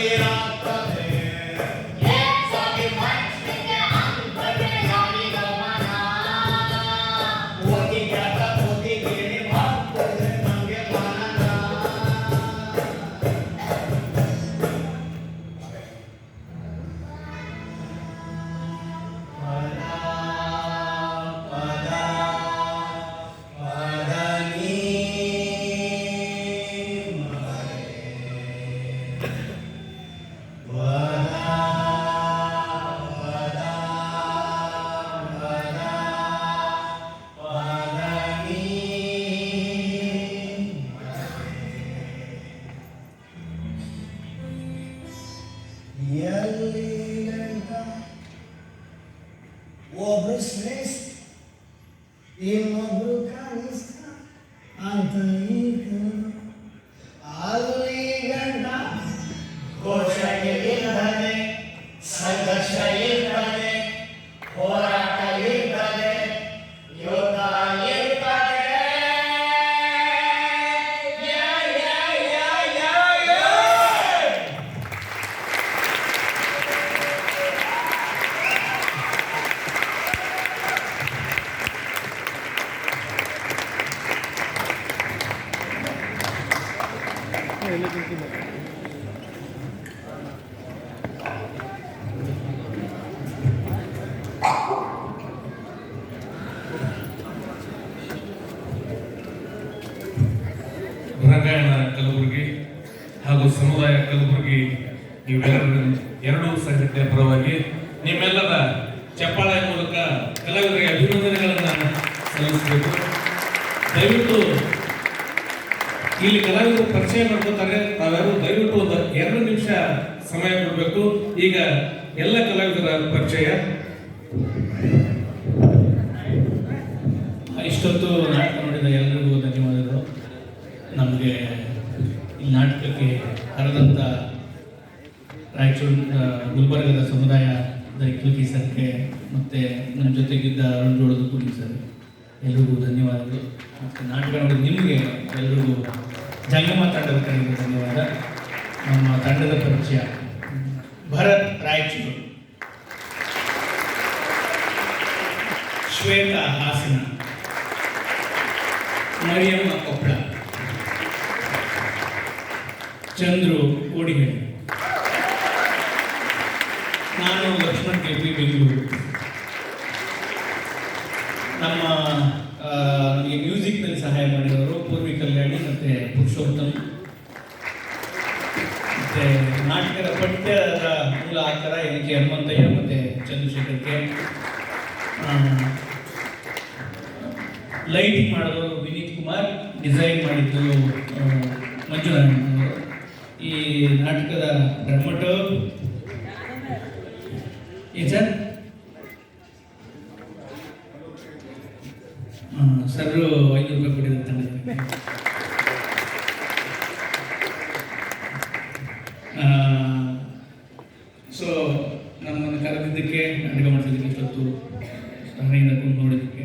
Bandera, Pobre Celeste, Imagro Canista, Antanica, Ali Ganda, Gocha Yelindane, Sangasha Yelindane, Horata Yelindane, ಇವೆರಡು ಎರಡೂ ಸಂಘಟನೆಯ ಪರವಾಗಿ ನಿಮ್ಮೆಲ್ಲರ ಚಪ್ಪಾಳೆ ಮೂಲಕ ಕಲಾವಿದರಿಗೆ ಅಭಿನಂದನೆಗಳನ್ನು ಸಲ್ಲಿಸಬೇಕು. ದಯವಿಟ್ಟು ಇಲ್ಲಿ ಕಲಾವಿದರು ಪರಿಚಯ ಮಾಡ್ಕೋತಾರೆ. ತಾವ್ಯಾರು ದಯವಿಟ್ಟು ಒಂದು ಎರಡು ನಿಮಿಷ ಸಮಯ ಕೊಡಬೇಕು. ಈಗ ಎಲ್ಲ ಕಲಾವಿದರ ಪರಿಚಯ. ಇಷ್ಟೊತ್ತು ನಾಟಕ ನೋಡಿದ ಎಲ್ಲರಿಗೂ ಧನ್ಯವಾದಗಳು. ನಮಗೆ ಈ ನಾಟಕಕ್ಕೆ ಕರೆದಂಥ ರಾಯಚೂರು ಗುಲ್ಬರ್ಗದ ಸಮುದಾಯದ ಇಕ್ಲಿಕಿ ಸರ್ಗೆ ಮತ್ತು ನಮ್ಮ ಜೊತೆಗಿದ್ದ ಅರುಣ್ ಜೋಳದ ಕೂಲಿ ಸರ್. ಎಲ್ರಿಗೂ ಧನ್ಯವಾದಗಳು. ಮತ್ತು ನಾಟಕ ನಿಮಗೆ ಎಲ್ರಿಗೂ ಜಂಗಮ ತಂಡದ ಕಡೆಗೆ ಧನ್ಯವಾದ. ನಮ್ಮ ತಂಡದ ಪರಿಚಯ ಭರತ್ ರಾಯಚೂರು. ಶ್ವೇತಾ ಹಾಸನ. ಮರಿಯಮ್ಮ ಕೊಪ್ಪಳ ಚಂದ್ರು ಕೋಡಿಹಳ್ಳಿ. ನಾನು ಲಕ್ಷ್ಮಣ್ ಕೆ ಪಿ ಬೆಂಗಳೂರು. ನಮ್ಮ ನಮಗೆ ಮ್ಯೂಸಿಕ್ನಲ್ಲಿ ಸಹಾಯ ಮಾಡಿದವರು ಪೂರ್ವಿ ಕಲ್ಯಾಣಿ ಮತ್ತು ಪುರುಷೋತ್ತಮ್. ಮತ್ತು ನಾಟಕದ ಪಠ್ಯದ ಮೂಲ ಆಕಾರ ಎನ್ ಕೆ ಹನುಮಂತಯ್ಯ ಮತ್ತು ಚಂದ್ರಶೇಖರ್ ಕೆ. ಲೈಟಿಂಗ್ ಮಾಡಿದವರು ವಿನೀತ್ ಕುಮಾರ್ ಡಿಸೈನ್ ಮಾಡಿದ್ದು ಮಂಜುನಾರಾಯಣ ಈ ನಾಟಕದ ಡ್ರಮಟರ್ ಏನ್ ಸರ್ ಐನೂರು ರೂಪಾಯಿ ಕೊಟ್ಟಿದ್ದಾರೆ ತಂಡಕ್ಕೆ ಸೊ ನಮ್ಮನ್ನು ಕರೆದಿದ್ದಕ್ಕೆ ಅಡುಗೆ ಮಾಡಿಸಿದ್ದಕ್ಕೆ ಇಷ್ಟೊತ್ತು ಸಹಾಯದಿಂದ ನೋಡಿದ್ದಕ್ಕೆ